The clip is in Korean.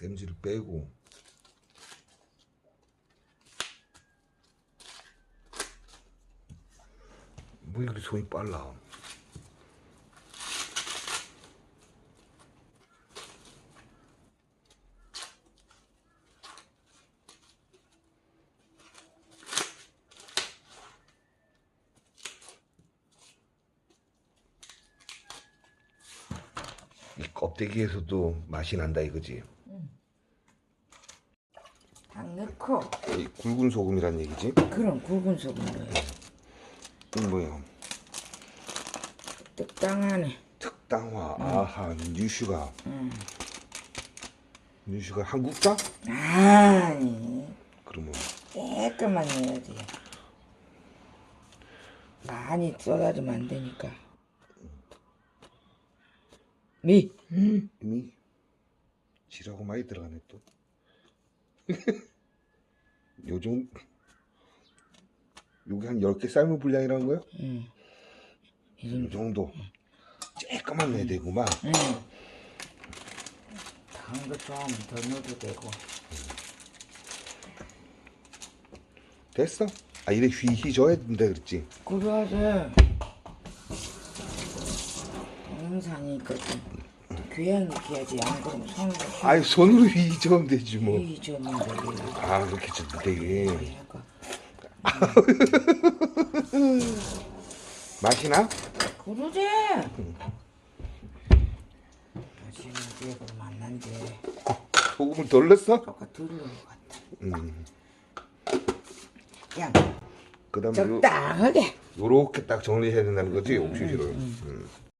쌤지를 빼고. 뭐 이렇게 손이 빨라. 이 껍데기에서도 맛이 난다 이거지 딱 넣고 이 굵은 소금이란 얘기지 그런 굵은 소금 넣어요. 이거 뭐야 적당하네. 특당화 아하 뉴슈가 뉴슈가 한국자? 아니 그러면 깨끗만 넣어야 돼. 많이 쏟아지면 안 되니까. 미. 이미 지라고 많이 들어가네 또 요즘 여기 한 10개 삶은 분량이라는 거야? 응. 이 정도 쬐까만 내야 되구만 응. 단거 좀더 넣어도 되고. 됐어? 아 이래 휘휘 줘야 된다 그랬지 그래야지. 동영상이거든. 교양이 있어야지. 안 그러면 손으로 아이 손으로 줘면 되지 뭐휘 줬는데. 아 그렇게 줘도 되게 얘가 맛이 나? 그러지. 지금 얘가 만난데 소금을 덜 넣었어? 조금 들은 것 같아. 음. 그냥 그 다음에 적당하게. 요렇게 딱 정리해야 된다는 거지 옥수수를 음.